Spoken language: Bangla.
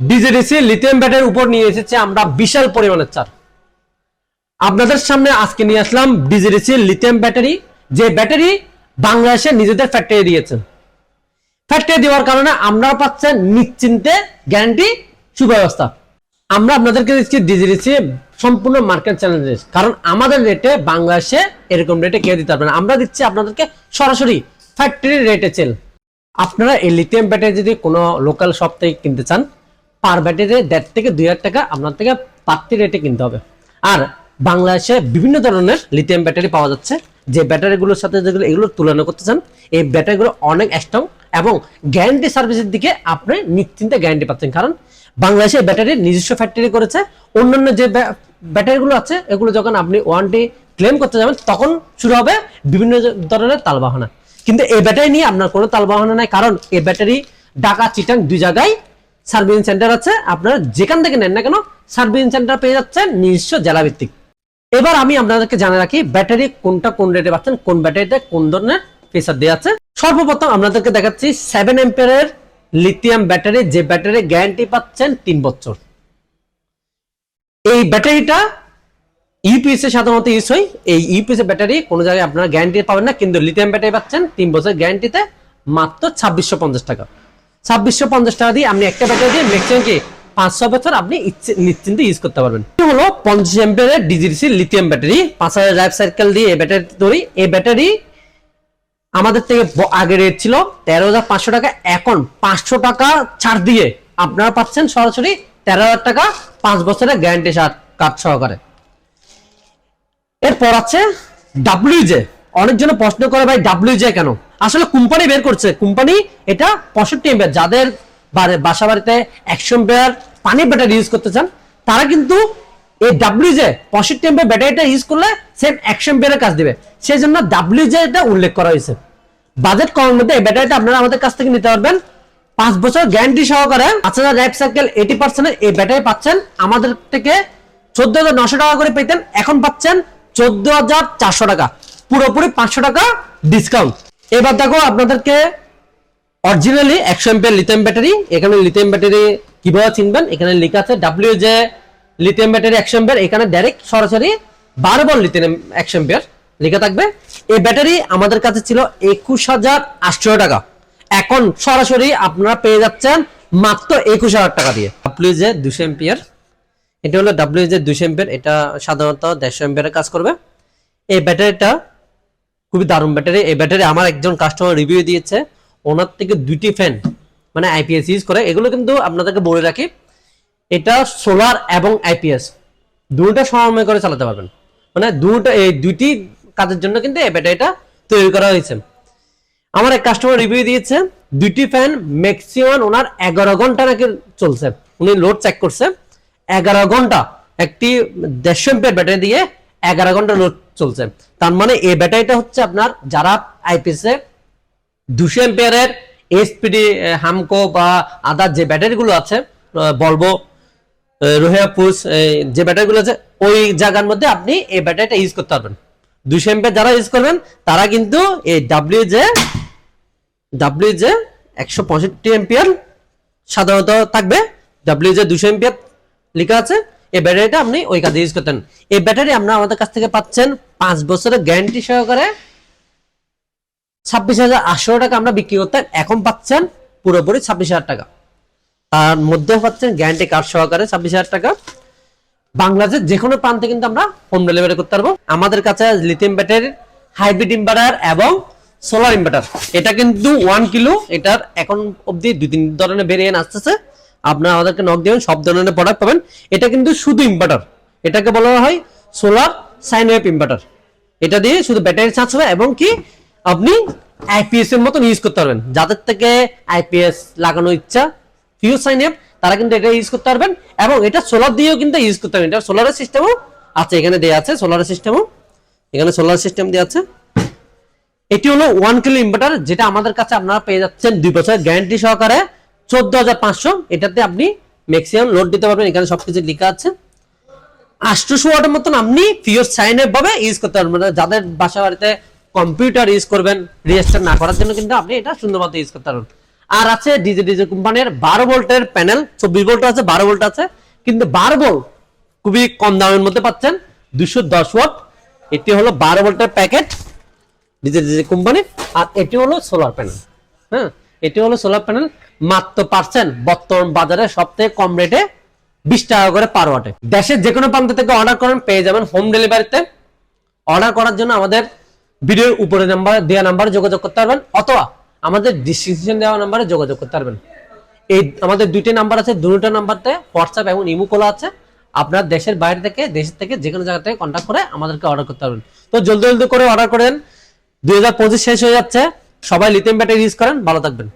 ডিজেডিসি লিথিয়াম ব্যাটারির উপর নিয়ে এসেছে আমরা বিশাল পরিমাণের চার। আপনাদের সামনে আজকে নিয়ে আসলাম ডিজেডিসি লিথিয়াম ব্যাটারি যে ব্যাটারি বাংলাদেশে নিজেদের ফ্যাক্টরি দিয়েছে। ফ্যাক্টরি দেওয়ার কারণে আমরা পাচ্ছেন নিশ্চিন্তে গ্যারান্টি সুব্যবস্থা। আমরা আপনাদেরকে দিচ্ছি ডিজেডিসি সম্পূর্ণ মার্কেট চ্যালেঞ্জেস কারণ আমাদের রেটে বাংলাদেশে এরকম রেটে কেউ দিতে পারবে না। আমরা দিচ্ছি আপনাদেরকে সরাসরি ফ্যাক্টরি রেটে চেল আপনারা এই লিথিয়াম ব্যাটারি যদি কোনো লোকাল শপ থেকে কিনতে চান পার ব্যাটারি দেড় থেকে দুই হাজার টাকা আপনার থেকে পাত্তি রেটে কিনতে হবে। আর বাংলাদেশে বিভিন্ন ধরনের লিথিয়াম ব্যাটারি পাওয়া যাচ্ছে। যে ব্যাটারিগুলোর সাথে যেগুলো এগুলো তুলনা করতে চান, এই ব্যাটারিগুলো অনেক স্ট্রং এবং গ্যারান্টি সার্ভিসের দিকে আপনি নিশ্চিন্তে গ্যারান্টি পাচ্ছেন। কারণ বাংলাদেশে ব্যাটারির নিজস্ব ফ্যাক্টরি করেছে। অন্যান্য যে ব্যা- ব্যাটারিগুলো আছে, এগুলো যখন আপনি ওয়ারেন্টি ক্লেম করতে যাবেন, তখন শুরু হবে বিভিন্ন ধরনের তালবাহনা। কিন্তু এই ব্যাটারি নিয়ে আপনার কোনো তালবাহনা নাই। কারণ এই ব্যাটারি ঢাকা চিটাং দুই জায়গায় সার্ভিসিং সেন্টার আছে, আপনারা যেখান থেকে নেন না কেন সার্ভিসিং সেন্টার পেয়ে যাচ্ছেন নিজস্ব জেলা ভিত্তিক এবার আমি আপনাদেরকে জানা রাখি, ব্যাটারি কোনটা, কোন রেটে পাচ্ছেন, কোন ব্যাটারিতে কোন ধরনের ফিচার দেওয়া আছে। সর্বপ্রথম আপনাদেরকে দেখাচ্ছি সেভেন এম্পিয়ারের লিথিয়াম ব্যাটারি যে ব্যাটারি গ্যারান্টি পাচ্ছেন তিন বছর। এই ব্যাটারিটা ইউপিএস এর সাধারণত ইউজ হয়। এই ইউপিএস এর ব্যাটারি কোনো জায়গায় আপনারা গ্যারান্টি পাবেন না, কিন্তু লিথিয়াম ব্যাটারি পাচ্ছেন তিন বছর গ্যারান্টিতে মাত্র ছাব্বিশশো পঞ্চাশ টাকা। ছাব্বিশশো পঞ্চাশ টাকা দিয়ে আপনি একটা ব্যাটারি দিয়ে ম্যাক্সিমাম কি পাঁচশো বছর আপনি নিশ্চিন্তে ইউজ করতে পারবেন। হলো পঞ্চাশ এম্পিয়ারের ডিজিসি লিথিয়াম ব্যাটারি পাঁচ হাজার লাইফ সাইকেল দিয়ে এই ব্যাটারি তৈরি। এই ব্যাটারি আমাদের থেকে আগে রেট ছিল তেরো হাজার পাঁচশো টাকা। এখন পাঁচশো টাকা ছাড় দিয়ে আপনারা পাচ্ছেন সরাসরি তেরো হাজার টাকা পাঁচ বছরের গ্যারান্টি কার্ড সহকারে। এরপর আছে ডাব্লিউজে অনেকজন প্রশ্ন করে ভাই ডাব্লিউজে কেন? আসলে কোম্পানি বের করছে। কোম্পানি এটা পঁয়ষট্টি এম্পিয়ার যাদের বাসা বাড়িতে একশো এম্পিয়ার পানি ব্যাটারি ইউজ করতে চান, তারা কিন্তু এই ডাব্লিউজে পঁয়ষট্টি এম্পিয়ার ব্যাটারিটা ইউজ করলে সেম একশো এম্পিয়ারের কাজ দিবে। সেই জন্য ডাব্লিউজে এটা উল্লেখ করা হয়েছে। বাজেট কমের মধ্যে এই ব্যাটারিটা আপনারা আমাদের কাছ থেকে নিতে পারবেন। পাঁচ বছর গ্যারান্টি সহকারে পাঁচ হাজার লাইফ সাইকেল এইটি পার্সেন্টের এই ব্যাটারি পাচ্ছেন, আমাদের থেকে চোদ্দ হাজার নশো টাকা করে পেতেন। এখন পাচ্ছেন চোদ্দ হাজার চারশো টাকা। পুরোপুরি পাঁচশো টাকা ডিসকাউন্ট এবার দেখো আপনাদেরকে অরিজিনালি একশো এম্পিয়ার লিথিয়াম ব্যাটারি এখানে লিথিয়াম ব্যাটারি কীভাবে চিনবেন? এখানে লেখা আছে ডাব্লিউ যে লিথিয়াম ব্যাটারি একশো এম্পিয়ার এখানে ডাইরেক্ট সরাসরি বারো বল লিথিয়াম একশো এম্পিয়ার লেখা থাকবে। এই ব্যাটারি আমাদের কাছে ছিল একুশ হাজার আটশো টাকা। এখন সরাসরি আপনারা পেয়ে যাচ্ছেন মাত্র একুশ হাজার টাকা দিয়ে। ডাব্লিউ যে দুশো এম্পিয়ার এটা হলো ডাব্লিউ যে দুশো এম্পিয়ার এটা সাধারণত দেড়শো এম্পিয়ারের কাজ করবে। এই ব্যাটারিটা খুবই দারুণ ব্যাটারি। এই ব্যাটারি আমার একজন কাস্টমার রিভিউ দিয়েছে। ওনার থেকে দুইটি ফ্যান মানে আইপিএস ইউজ করে। এগুলো কিন্তু আপনাদেরকে বলে রাখি, এটা সোলার এবং আইপিএস দুটো সমন্বয় করে চালাতে পারবেন। মানে দুটো এই দুইটি কাজের জন্য কিন্তু এই ব্যাটারিটা তৈরি করা হয়েছে। আমার এক কাস্টমার রিভিউ দিয়েছে, দুইটি ফ্যান ম্যাক্সিমাম ওনার এগারো ঘণ্টা নাকি চলছে। উনি লোড চেক করছে। এগারো ঘণ্টা, একটি দেড়শো এম্পিয়ার ব্যাটারি দিয়ে এগারো ঘণ্টা লোড চলছে। তার মানে এই ব্যাটারিটা হচ্ছে আপনার যারা আইপিএস এ দুশো এম্পিয়ারের এসপিডি হামকো বা আদার যে ব্যাটারিগুলো আছে বলব রোহিয়া পুস যে ব্যাটারিগুলো আছে, ওই জায়গার মধ্যে আপনি এই ব্যাটারিটা ইউজ করতে পারবেন। দুশো এম্পিয়ার যারা ইউজ করবেন, তারা কিন্তু এই ডাব্লিউ জে ডাব্লিউ জে একশো পঁয়ষট্টি এম্পিয়ার সাধারণত থাকবে। ডাব্লিউ জে দুশো এম্পিয়ার লেখা আছে। এই ব্যাটারিটা আপনি ওই কাজে ইউজ করতেন। এই ব্যাটারি আপনারা আমাদের কাছ থেকে পাচ্ছেন পাঁচ বছরের গ্যারান্টি সহকারে ছাব্বিশ হাজার আটশো টাকা আমরা বিক্রি করতেন, এখন পাচ্ছেন পুরোপুরি ছাব্বিশ হাজার টাকা। তার মধ্যে পাচ্ছেন গ্যারান্টি কার্ড সহকারে ছাব্বিশ হাজার টাকা। বাংলাদেশের যে কোনো প্রান্তে কিন্তু আমরা হোম ডেলিভারি করতে পারব। আমাদের কাছে লিথিয়াম ব্যাটারির হাইব্রিড ইনভার্টার এবং সোলার ইনভার্টার এটা কিন্তু ওয়ান কিলো এটার এখন অবধি দুই তিন ধরনের ভেরিয়েন্ট আসতেছে। আপনারা আমাদেরকে নক দিবেন, সব ধরনের প্রোডাক্ট পাবেন। এটা কিন্তু শুধু ইনভার্টার এটাকে বলা হয় সোলার সাইন ওয়েভ ইনভার্টার এটা দিয়ে শুধু ব্যাটারি চার্জ হবে এবং কি আপনি আইপিএস এর মতন ইউজ করতে পারবেন। যাদের থেকে আইপিএস লাগানোর ইচ্ছা ফিউজ সাইন আপ তারা কিন্তু এটা ইউজ করতে পারবেন এবং এটা সোলার দিয়েও কিন্তু ইউজ করতে পারবেন। এটা সোলারের সিস্টেমও আছে, এখানে দেওয়া আছে সোলারের সিস্টেমও এখানে সোলার সিস্টেম দেওয়া আছে। এটি হলো ওয়ান কিলো ইনভার্টার যেটা আমাদের কাছে আপনারা পেয়ে যাচ্ছেন দুই বছরের গ্যারান্টি সহকারে। চোদ্দ হাজার পাঁচশো। এটাতে আপনি ম্যাক্সিমাম লোড দিতে পারবেন। এখানে সবকিছু লেখা আছে। আটশোশো ওয়াটের মতন আপনি ফিওর সাইন ভাবে ইউজ করতে পারবেন। মানে যাদের বাসা বাড়িতে কম্পিউটার ইউজ করবেন রেজিস্টার না করার জন্য কিন্তু আপনি এটা সুন্দর মতো ইউজ করতে পারবেন। আর আছে ডিজে ডিজে কোম্পানির বারো ভোল্টের প্যানেল চব্বিশ ভোল্ট আছে, বারো ভোল্ট আছে। কিন্তু বারো ভোল্ট খুবই কম দামের মধ্যে পাচ্ছেন। দুশো দশ ওয়াট। এটি হলো বারো ভোল্টের প্যাকেট ডিজে ডিজে কোম্পানি আর এটি হলো সোলার প্যানেল হ্যাঁ? এটি হলো সোলার প্যানেল মাত্র পার্সেন্ট বর্তমান বাজারে সব থেকে কম রেটে বিশ টাকা করে পার ওয়াটে দেশের যে কোনো প্রান্ত থেকে অর্ডার করেন, পেয়ে যাবেন হোম ডেলিভারিতে অর্ডার করার জন্য আমাদের ভিডিওর উপরে নাম্বার দেওয়া নাম্বারে যোগাযোগ করতে পারবেন, অথবা আমাদের ডিসক্রিপশন দেওয়া নাম্বারে যোগাযোগ করতে পারবেন। এই আমাদের দুইটি নাম্বার আছে, দুটো নাম্বারতে হোয়াটসঅ্যাপ এবং ইমো খোলা আছে। আপনার দেশের বাইরে থেকে, দেশের থেকে যে কোনো জায়গা থেকে কন্ট্যাক্ট করে আমাদেরকে অর্ডার করতে পারবেন। তো জলদি জলদি করে অর্ডার করেন। দুই হাজার পঁচিশ শেষ হয়ে যাচ্ছে। সবাই লিথিয়াম ব্যাটারি ইউজ করেন ভালো থাকবেন।